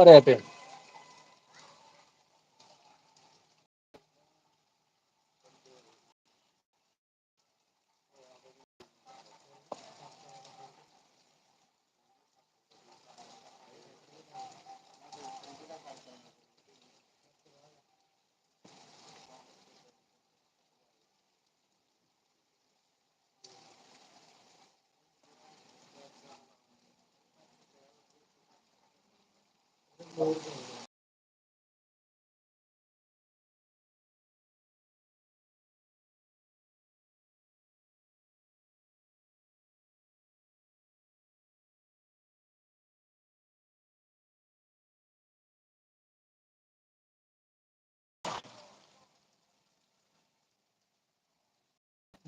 What happened? ਪਿਆ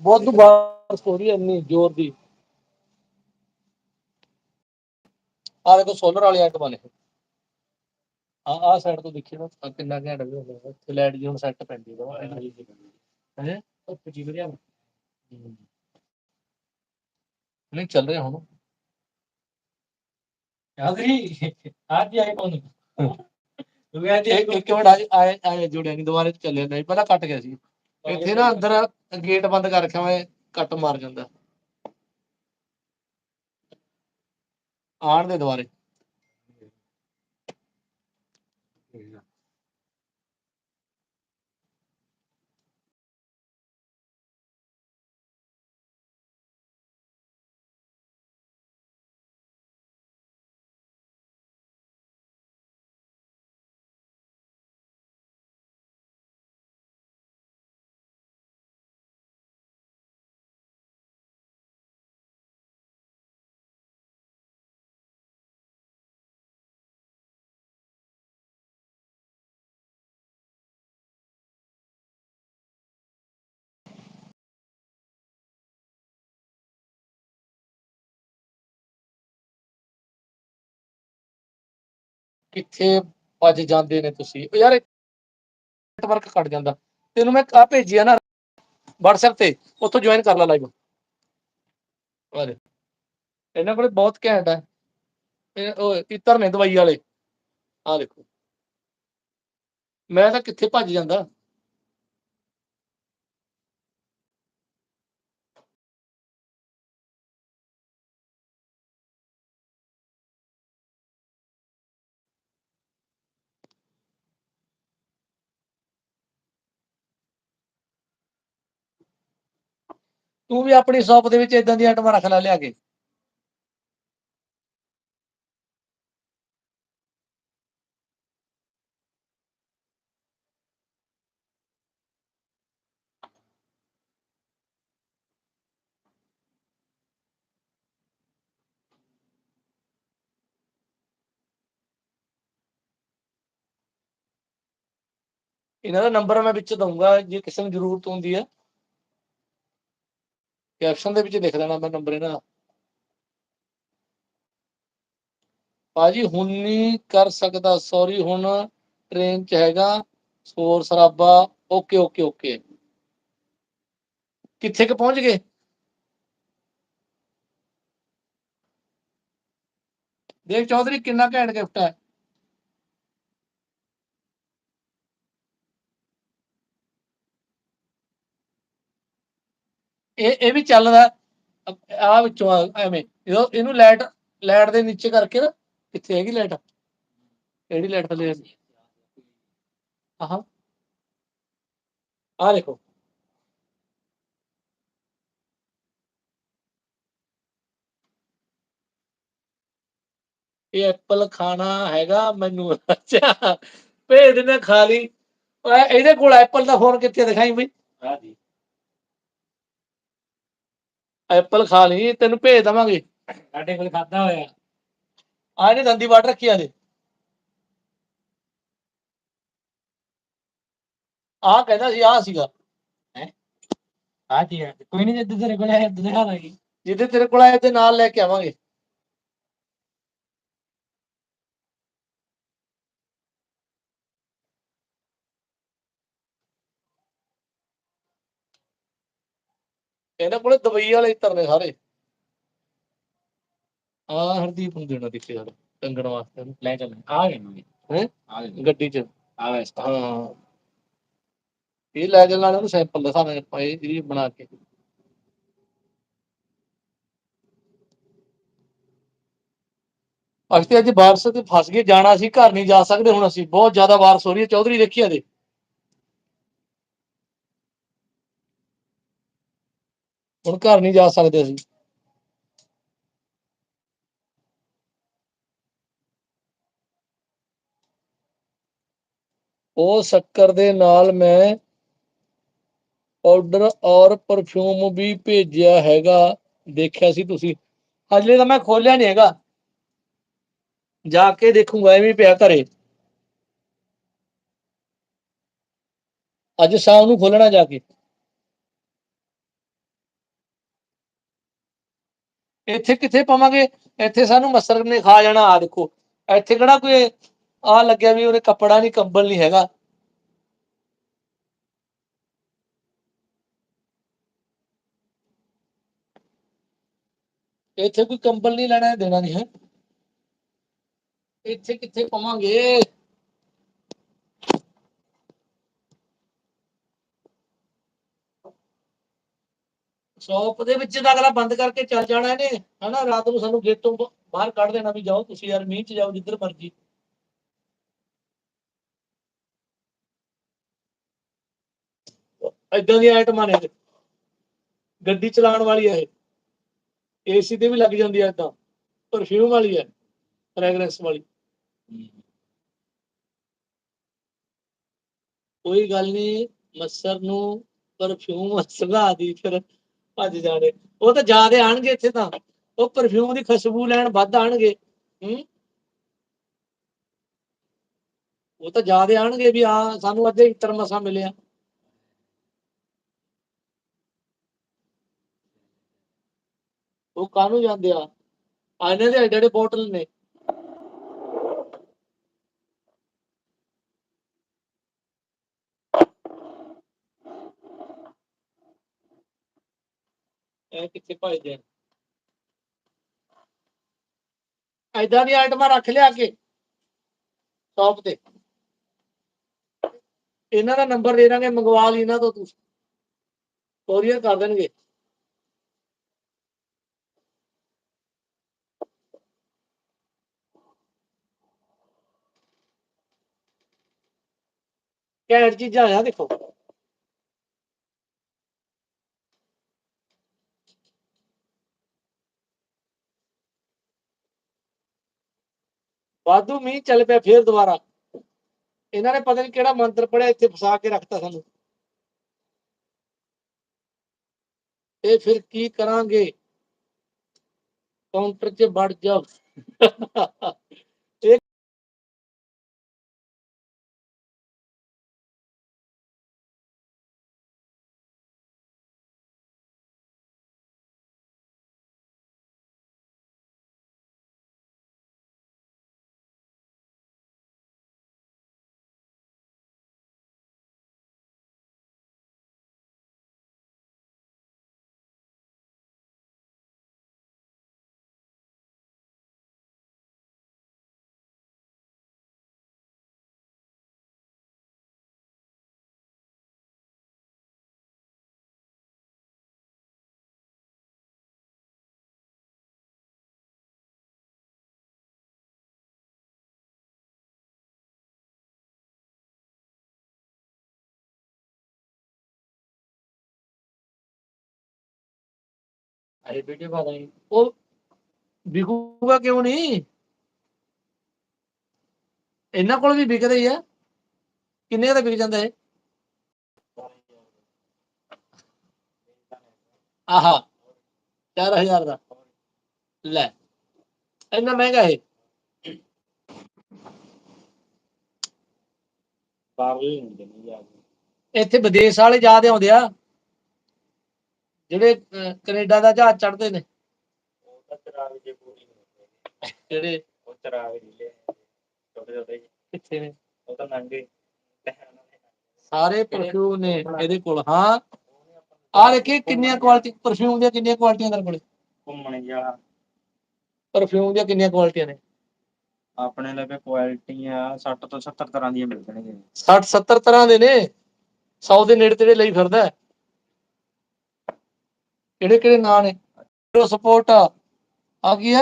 ਬਹੁਤ ਬਾਰ story ਇੰਨੀ ਜ਼ੋਰ ਦੀ। ਆ ਦੇਖੋ ਸੋਲਰ ਵਾਲੇ ਆਈਟਮਾਂ ਨੇ ਆ ਆ ਸਾਈਡ ਤੋਂ ਦੇਖੀ ਨਾ ਆਹ ਕਿੰਨਾ ਘੈਂਟ ਵੀ ਹੋਗਾ ਇੱਥੇ ਲਾਈਟ ਜੀ ਹੁਣ ਸੈੱਟ ਪੈਂਦੀ ਹੈ। ਹੈ? ਉਹ ਪਜੀ ਵਧੀਆ ਨਹੀਂ ਚੱਲ ਰਿਹਾ ਹੁਣ। ਆਦਰੀ ਆਦੀ ਆਈ ਕੋਣ ਤੂੰ ਆਦੀ ਇੱਕ ਮਿੰਟ ਆਏ ਆਏ ਜੁੜਿਆ ਨਹੀਂ ਦੁਬਾਰੇ ਚੱਲਿਆ ਨਹੀਂ। ਪਹਿਲਾਂ ਕੱਟ ਗਿਆ ਸੀ। ਇੱਥੇ ਨਾ ਅੰਦਰ ਗੇਟ ਬੰਦ ਕਰ ਰੱਖਿਆ ਮੈਂ ਕੱਟ ਮਾਰ ਜਾਂਦਾ। ਆਣ ਦੇ ਦੁਬਾਰੇ। Yeah. ਕਿੱਥੇ ਭੱਜ ਜਾਂਦੇ ਨੇ ਤੁਸੀਂ? ਉਹ ਯਾਰ ਨੈਟਵਰਕ ਕੱਟ ਜਾਂਦਾ। ਤੈਨੂੰ ਮੈਂ ਆ ਭੇਜਿਆ ਨਾ WhatsApp ਤੇ, ਉੱਥੋਂ ਜੁਆਇਨ ਕਰ ਲੈ ਲਾਈਵ ਅਰੇ ਇਹਨਾਂ ਕੋਲੇ ਬਹੁਤ ਘੈਂਟ ਹੈ ਇਹ ਉਹ ਇਤਰ ਨੇ ਦਵਾਈ ਵਾਲੇ। ਆ ਦੇਖੋ। ਮੈਂ ਤਾਂ ਕਿੱਥੇ ਭੱਜ ਜਾਂਦਾ? ਤੂੰ ਵੀ ਆਪਣੀ ਸ਼ਾਪ ਦੇ ਵਿੱਚ ਇਦਾਂ ਦੀਆਂ ਆਈਟਮਾਂ ਰੱਖ ਲੈ ਲਿਆ ਕੇ। ਇਹਨਾਂ ਦਾ ਨੰਬਰ ਮੈਂ ਵਿੱਚ ਦਊਂਗਾ, ਜੇ ਕਿਸੇ ਨੂੰ ਜ਼ਰੂਰਤ ਹੁੰਦੀ ਹੈ ਕੈਪਸ਼ਨ ਦੇ ਵਿੱਚ ਲਿਖ ਦੇਣਾ ਮੈਂ ਨੰਬਰ ਇਹਨਾਂ ਦਾ। ਹੁਣ ਨਹੀਂ ਕਰ ਸਕਦਾ ਸੌਰੀ ਹੁਣ ਟ੍ਰੇਨ 'ਚ ਹੈਗਾ ਸ਼ੋਰ ਸਰਾਬਾ ਓਕੇ ਓਕੇ ਓਕੇ ਕਿੱਥੇ ਕ ਪਹੁੰਚ ਗਏ? ਦੇਖ ਚੌਧਰੀ, ਕਿੰਨਾ ਘੈਂਟ ਗਿਫਟ ਹੈ। ਇਹ ਇਹ ਵੀ ਚੱਲਦਾ। ਆ ਵਿੱਚੋਂ ਐਵੇਂ। ਜਦੋਂ ਇਹਨੂੰ ਲਾਈਟ ਲਾਈਟ ਦੇ ਨੀਚੇ ਕਰਕੇ ਨਾ, ਕਿੱਥੇ ਹੈਗੀ ਲਾਈਟ? ਕਿਹੜੀ ਲਾਈਟ ਥੱਲੇ ਹੈ ਆਹਾਂ। ਆ ਦੇਖੋ। ਇਹ ਐਪਲ ਖਾਣਾ ਹੈਗਾ ਮੈਨੂੰ। ਅੱਛਾ। ਭੇਜ ਦਿੰਦੇ ਖਾ ਲਈ ਇਹਦੇ ਕੋਲ ਐਪਲ ਦਾ ਫੋਨ ਕਿੱਥੇ ਦਿਖਾਈ ਬਈ। ਆਦੀ ਐਪਲ ਖਾ ਲਈ ਤੈਨੂੰ ਭੇਜ ਦਵਾਂਗੇ। ਸਾਡੇ ਕੋਲ ਖਾਦਾ ਹੋਇਆ। ਆ ਇਹਨੇ ਦੰਦੀ ਵੱਢ ਰੱਖੀ ਆ ਦੇ ਆ ਕਹਿੰਦਾ ਸੀ ਆ ਸੀਗਾ। ਹੈ? ਕੋਈ ਨਹੀਂ ਜਦ ਤੇਰੇ ਕੋਲ ਆਇਆ ਦਿਖਾ ਦਾਂਗੇ। ਜਿਹਦੇ ਤੇਰੇ ਕੋਲ ਆਏ ਤੇ ਨਾਲ ਲੈ ਕੇ ਆਵਾਂਗੇ। ਇਹਨਾਂ ਕੋਲੇ ਦੁਬਈ ਵਾਲੇ ਇਤਰ ਨੇ ਸਾਰੇ। ਆ ਹਰਦੀਪ ਨੂੰ ਦੇਣਾ ਦਿੱਤੇ ਯਾਰ ਟੰਗਣ ਵਾਸਤੇ। ਨਾ। ਲੈ ਚੱਲ। ਆ ਗਏ ਮੰਗੇ ਹੈਂ? ਗੱਡੀ 'ਚ। ਆ ਗਏ। ਹਾਂ। ਇਹ ਲੈ ਚੱਲਣ ਵਾਲੇ ਨੂੰ ਸੈਂਪਲ ਦਿਖਾਵਾਂਗੇ ਆਪਾਂ ਇਹ ਜਿਹੜੀ ਬਣਾ ਕੇ। ਅਸੀਂ ਅੱਜ ਬਾਰਿਸ਼ ਤੇ ਫਸ ਗਏ ਜਾਣਾ ਸੀ ਘਰ ਨਹੀਂ ਜਾ ਸਕਦੇ ਹੁਣ ਅਸੀਂ। ਬਹੁਤ ਜ਼ਿਆਦਾ ਬਾਰਿਸ਼ ਹੋ ਰਹੀ ਹੈ। ਚੌਧਰੀ ਦੇਖਿਆ ਦੇ ਹੁਣ ਘਰ ਨਹੀਂ ਜਾ ਸਕਦੇ ਅਸੀਂ। ਉਹ ਸ਼ੱਕਰ ਦੇ ਨਾਲ ਮੈਂ ਪਾਊਡਰ ਔਰ ਪਰਫਿਊਮ ਵੀ ਭੇਜਿਆ ਹੈਗਾ। ਦੇਖਿਆ ਸੀ ਤੁਸੀਂ। ਹਜੇ ਤਾਂ ਮੈਂ ਖੋਲਿਆ ਨਹੀਂ ਹੈਗਾ। ਜਾ ਕੇ ਦੇਖੂੰਗਾ, ਐਵੇਂ ਪਿਆ ਘਰੇ। ਅੱਜ ਸ਼ਾਮ ਨੂੰ ਖੋਲਣਾ ਜਾ ਕੇ। ਇੱਥੇ ਕਿੱਥੇ ਪਾਵਾਂਗੇ? ਇੱਥੇ ਸਾਨੂੰ ਮੱਸਰ ਨੇ ਖਾ ਜਾਣਾ ਆ ਦੇਖੋ। ਇੱਥੇ ਕਿਹੜਾ ਕੋਈ ਆ ਲੱਗਿਆ ਵੀ ਉਹਨੇ ਕੱਪੜਾ ਨਹੀਂ, ਕੰਬਲ ਨਹੀਂ ਹੈਗਾ। ਇੱਥੇ ਕੋਈ ਕੰਬਲ ਨਹੀਂ ਲੈਣਾ, ਦੇਣਾ ਨਹੀਂ ਹੈ। ਇੱਥੇ ਕਿੱਥੇ ਪਾਵਾਂਗੇ? ਸ਼ੌਪ ਦੇ ਵਿੱਚ ਤਾਂ ਅਗਲਾ ਬੰਦ ਕਰਕੇ ਚੱਲ ਜਾਣਾ ਇਹਨੇ, ਹਨਾ, ਰਾਤ ਨੂੰ ਸਾਨੂੰ ਗੇਟੋਂ ਬ- ਬਾਹਰ ਕੱਢ ਦੇਣਾ ਵੀ ਜਾਓ, ਤੁਸੀਂ ਯਾਰ ਮੀਂਹ ਚ ਜਾਓ ਜਿੱਧਰ ਮਰਜ਼ੀ। ਏਦਾਂ ਦੀਆਂ ਆਈਟਮਾਂ ਨੇ ਗੱਡੀ ਚਲਾਉਣ ਵਾਲੀ ਹੈ ਇਹ। ਏਸੀ ਤੇ ਵੀ ਲੱਗ ਜਾਂਦੀ ਹੈ ਏਦਾਂ। ਪਰਫਿਊਮ ਵਾਲੀ ਹੈ ਫ੍ਰੈਗਰੈਂਸ ਵਾਲੀ। ਕੋਈ ਗੱਲ ਨਹੀਂ ਮੱਸਰ ਨੂੰ ਪਰਫਿਊਮ ਸੁਭਾ ਦੀ ਫਿਰ। ਭੱਜ ਜਾਣੇ। ਉਹ ਤਾਂ ਜ਼ਿਆਦੇ ਆਣਗੇ ਇੱਥੇ ਤਾਂ। ਉਹ ਪਰਫਿਊਮ ਦੀ ਖੁਸ਼ਬੂ ਲੈਣ ਵੱਧ ਆਣਗੇ। ਹੂੰ? ਉਹ ਤਾਂ ਜ਼ਿਆਦੇ ਆਣਗੇ ਵੀ ਆ ਸਾਨੂੰ ਅੱਜ ਇਤਰ ਮਸਾ ਮਿਲਿਆ। ਉਹ ਕਾਹਨੂੰ ਜਾਂਦੇ ਆ? ਆ ਦੇ ਐਡੇ ਬੋਟਲ ਨੇ ਇਹ ਕਿੱਥੇ ਭਜਦੇ ਆ ਐਦਾਂ ਦੀਆਂ ਆਈਟਮਾਂ ਰੱਖ ਲਿਆ ਕੇ ਸ਼ੌਪ ਤੇ। ਇਹਨਾਂ ਦਾ ਨੰਬਰ ਦੇ ਦਾਂਗੇ, ਮੰਗਵਾ ਲਈ ਇਹਨਾਂ ਤੋਂ ਤੁਸੀਂ ਕੋਰੀਅਰ ਕਰ ਦੇਣਗੇ। ਘੈਂਟ ਚੀਜ਼ਾਂ ਆ, ਦੇਖੋ। ਵਾਧੂ ਮੀਂਹ ਚੱਲ ਪਿਆ ਫੇਰ ਦੁਬਾਰਾ। ਇਹਨਾਂ ਨੇ ਪਤਾ ਨਹੀਂ ਕਿਹੜਾ ਮੰਤਰ ਪੜਿਆ ਇੱਥੇ ਫਸਾ ਕੇ ਰੱਖਤਾ ਸਾਨੂੰ। ਇਹ ਫਿਰ ਕੀ ਕਰਾਂਗੇ? ਕਾਊਂਟਰ 'ਚ ਵੜ ਜਾ ਅਰੇ ਵੀਡੀਓ ਪਾ ਦਾਂਗੇ। ਉਹ ਵਿਕੂਗਾ ਕਿਉਂ ਨਹੀਂ? ਇਹਨਾਂ ਕੋਲ ਵੀ ਵਿਕਦਾ ਹੀ ਆ। ਕਿੰਨੇ ਦਾ ਵਿਕ ਜਾਂਦਾ ਹੈ ਆਹਾ 4000 ਦਾ। ਲੈ ਇੰਨਾ ਮਹਿੰਗਾ ਹੈ ਬਾਹਰ ਵੀ ਹੁੰਦੇ ਨੇ ਯਾਰ। ਇੱਥੇ ਵਿਦੇਸ਼ ਵਾਲੇ ਜ਼ਿਆਦੇ ਆਉਂਦੇ ਆ। ਜਿਹੜੇ ਕੈਨੇਡਾ ਦਾ ਜਹਾਜ਼ ਚੜ੍ਹਦੇ ਨੇ। ਉਹ ਤਾਂ ਚਰਾਗ ਜੇ ਪੂਰੀ ਨਹੀਂ ਜਿਹੜੇ ਉਹ ਚਰਾਗ ਜਿਲੇ ਛੋਟੇ ਛੋਟੇ ਜਿਹੇ, ਕਿੱਥੇ ਨੇ? ਉਹ ਤਾਂ ਨੰਗੇ ਸਾਰੇ ਪਰਫਿਊਮ ਨੇ ਇਹਦੇ ਕੋਲ ਹਾਂ। ਆ ਦੇਖੀ ਕਿੰਨੀਆਂ ਕੁਆਲਿਟੀ ਪਰਫਿਊਮ ਦੀਆਂ ਕਿੰਨੀਆਂ ਕੁਆਲਿਟੀਆਂ ਤੇਰੇ ਕੋਲ? ਘੁੰਮਣ ਜਾ ਪਰਫਿਊਮ ਦੀਆਂ ਕਿੰਨੀਆਂ ਕੁਆਲਿਟੀਆਂ ਨੇ? ਆਪਣੇ ਲਵੇ ਕੁਆਲਿਟੀਆਂ 60 ਤੋਂ 70 ਤਰ੍ਹਾਂ ਦੀਆਂ ਮਿਲ ਜਾਣਗੀਆਂ 60 70 ਤਰ੍ਹਾਂ ਦੇ ਨੇ। 100 ਦੇ ਨੇੜੇ ਤੇੜੇ ਲਈ ਫਿਰਦਾ। ਕਿਹੜੇ ਕਿਹੜੇ ਨਾਂ ਨੇ? Hero ਸਪੋਰਟ ਆ ਕੀ ਹੈ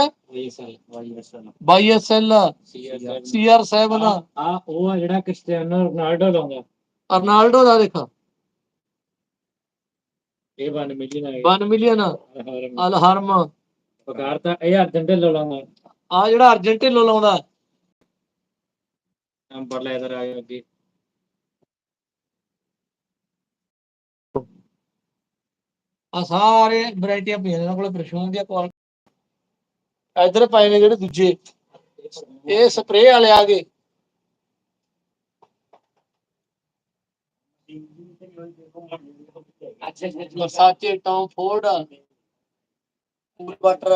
YSL ਸੀਆਰ CR7 ਆ। ਉਹ ਆ ਜਿਹੜਾ ਕ੍ਰਿਸਟੀਆਨੋ ਰੋਨਾਲਡੋ ਲਾਉਂਦਾ ਅਰਨਾਲਡੋ ਦਾ ਦੇਖਾ। ਇਹ 1 ਮਿਲੀਅਨ ਆ 1 ਮਿਲੀਅਨ ਅਲਹਰਮ। ਪਕਾਰ ਤਾਂ ਇਹ ਅਰਜੈਂਟੀਨਾ ਲਾਉਂਦਾ। ਆ ਜਿਹੜਾ ਅਰਜੈਂਟੀਨਾ ਲਾਉਂਦਾ। ਨੰਬਰ ਲੈਦਰ ਆ ਗਿਆ ਅੱਗੇ। ਆ ਸਾਰੇ ਵੈਰਾਈਟੀਆਂ ਪਈਆਂ ਨੇ ਇਹਨਾਂ ਕੋਲੇ ਪਰਫਿਊਮ ਦੀਆਂ ਕੁਆਲਿਟੀ ਇਧਰ ਪਏ ਨੇ ਜਿਹੜੇ ਦੂਜੇ। ਇਹ ਸਪਰੇਅ ਵਾਲੇ ਆ ਗਏ। ਅੱਛਾ ਟੌਮ ਫੋਰਡ ਕੂਲ ਬਟਰ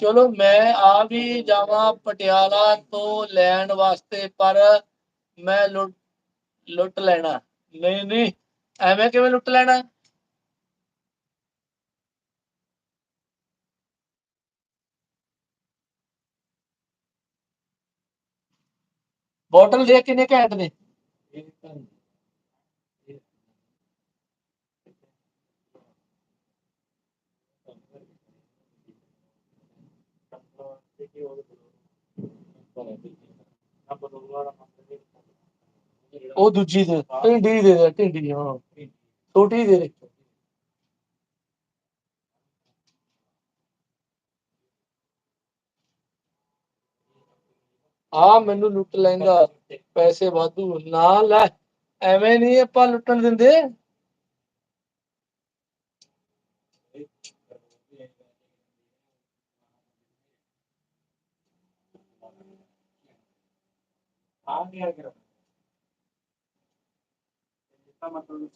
ਚਲੋ ਮੈਂ ਆ ਵੀ ਜਾਵਾਂ ਪਟਿਆਲਾ ਤੋਂ ਲੈਣ ਵਾਸਤੇ, ਪਰ ਮੈਂ ਲੁੱਟ ਲੁੱਟ ਲੈਣਾ। ਨਹੀਂ ਨਹੀਂ, ਐਵੇਂ ਕਿਵੇਂ ਲੁੱਟ ਲੈਣਾ? ਬੋਟਲ ਦੇ ਕਿੰਨੇ ਘੈਂਟ ਨੇ। ਉਹ ਦੂਜੀ ਦੇ ਢਿੰਡੀ ਦੇ ਦੇ ਢਿੰਡੀ ਹਾਂ। ਛੋਟੀ ਦੇ ਦੇ। ਆ ਮੈਨੂੰ ਲੁੱਟ ਲੈਂਦਾ, ਪੈਸੇ ਵਾਧੂ ਨਾ ਲੈ। ਐਵੇਂ ਨਹੀਂ ਆਪਾਂ ਲੁੱਟਣ ਦਿੰਦੇ।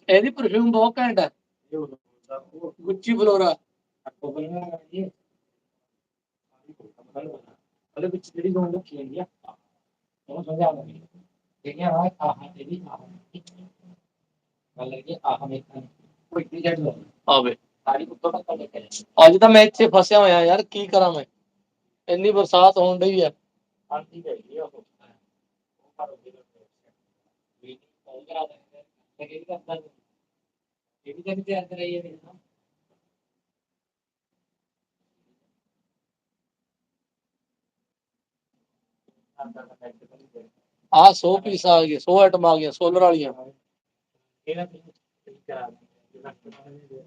ਇਹਦੀ ਪਰਫਿਊਮ ਬਹੁਤ ਘੈਂਟ ਹੈ ਗੁੱਚੀ ਫਲੋਰਾ। ਇਹ ਅਲੇ ਵਿੱਚ ਜਿਹੜੀ ਗੋਂਡ ਰੱਖੀ ਹੈ ਉਹ ਸਮਝਾ ਨਹੀਂ ਜਿਹੜੀਆਂ ਆ ਆਹ ਤੇਰੀ ਆਹ। ਗੱਲ ਲੱਗੀ ਆਹ ਮੈਂ ਕੋਈ ਟਿਕਟ ਲੋ ਆਵੇ। ਸਾਰੀ ਉੱਤੋਂ ਤੱਕ ਲੈ ਕੇ ਅੱਜ ਤਾਂ ਮੈਂ ਇੱਥੇ ਫਸਿਆ ਹੋਇਆ ਯਾਰ ਕੀ ਕਰਾਂ ਮੈਂ? ਇੰਨੀ ਬਰਸਾਤ ਹੋਣ ਡਈ ਹੈ ਆਂਟੀ ਗਈ ਉਹ ਪਰ ਉਹ ਵੀ ਉਹ ਕਰਾ ਦੇ। ਤੇ ਕੀ ਕਰਦਾ ਇਹ ਵੀ ਤਾਂ ਤਿਆਰ ਕਰਾਈ ਹੈ ਨਾ ਆਹ 100 ਪੀਸ ਆ ਗਏ 100 ਆਈਟਮ ਆ ਗਈਆਂ ਸੋਲਰ ਵਾਲੀਆਂ। ਇਹਨਾਂ ਤੇ ਕਰਾ ਦੇ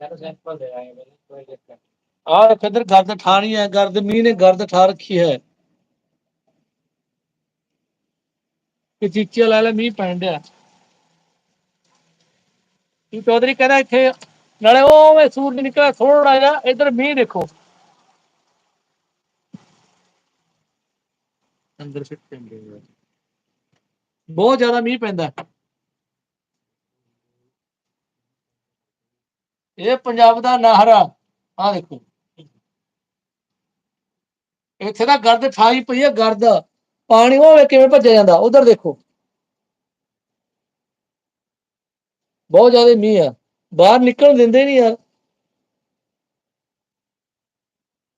ਤਾਂ। ਸੈਂਪਲ ਦੇ ਆਏ ਮੇਰੇ ਕੋਈ ਦਿੱਕਤ ਆਹ ਕਿੱਧਰ ਗਰਦ ਠਾਣੀ ਹੈ ਗਰਦ ਮੀਂਹ ਨੇ ਗਰਦ ਠਾ ਰੱਖੀ ਹੈ। ਕਿ ਚੀਚੇ ਲੈ ਲੈ ਮੀਂਹ ਪੈਣ ਡਿਆ। ਕੀ ਚੌਧਰੀ ਕਹਿੰਦਾ ਇੱਥੇ ਨਾਲੇ ਉਹ ਸੂਰਜ ਨਿਕਲਿਆ ਥੋੜਾ ਜਿਹਾ ਇੱਧਰ ਮੀਂਹ ਦੇਖੋ। ਅੰਦਰ ਫਿੱਟ ਪੈਂਦੇ ਬਹੁਤ ਜ਼ਿਆਦਾ ਮੀਂਹ ਪੈਂਦਾ ਇਹ ਪੰਜਾਬ ਦਾ ਨਾਹਰਾ ਆ ਦੇਖੋ। ਇੱਥੇ ਤਾਂ ਗਰਦ ਠਾਈ ਪਈ ਹੈ, ਗਰਦ। ਪਾਣੀ ਉਹ ਕਿਵੇਂ ਭੱਜਿਆ ਜਾਂਦਾ, ਉਧਰ ਦੇਖੋ। ਬਹੁਤ ਜ਼ਿਆਦਾ ਮੀਂਹ ਆ। ਬਾਹਰ ਨਿਕਲਣ ਦਿੰਦੇ ਨਹੀਂ ਯਾਰ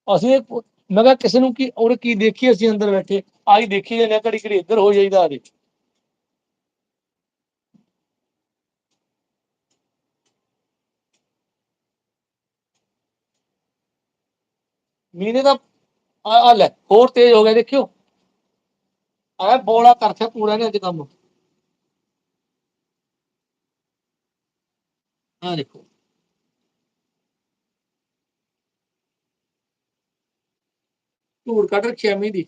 ਅਸੀਂ ਮੈਂ ਕਿਹਾ ਕਿਸੇ ਨੂੰ ਕੀ ਉਹ ਕੀ ਦੇਖੀ ਅਸੀਂ ਅੰਦਰ ਬੈਠੇ? ਆਈ ਦੇਖੀ ਜਾਂਦੇ ਹਾਂ, ਘੜੀ ਘੜੀ ਇੱਧਰ ਹੋ ਜਾਈਦਾ ਆ ਦੇ ਮੀਂਹ ਨੇ ਤਾਂ ਆ ਆ ਲੈ ਹੋਰ ਤੇਜ਼ ਹੋ ਗਿਆ ਦੇਖਿਓ। ਆ ਬੋਲਾ ਕਰਥਿਆ ਪੂਰਾ ਨੇ ਅੱਜ ਕੰਮ। ਆ ਦੇਖੋ। ਧੂੜ ਕੱਢ ਰੱਖਿਆ ਮੀਂਹ ਦੀ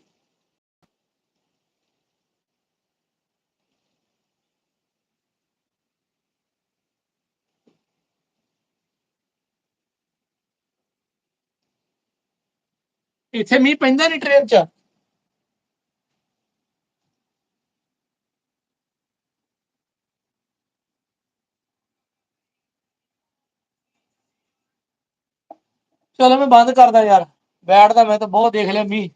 ਇੱਥੇ ਮੀਂਹ ਪੈਂਦਾ ਨਹੀਂ ਟ੍ਰੇਨ 'ਚ ਚਲੋ ਮੈਂ ਬੰਦ ਕਰਦਾ ਯਾਰ ਬੈਠਦਾ ਮੈਂ ਤਾਂ ਬਹੁਤ ਦੇਖ ਲਿਆ ਮੀ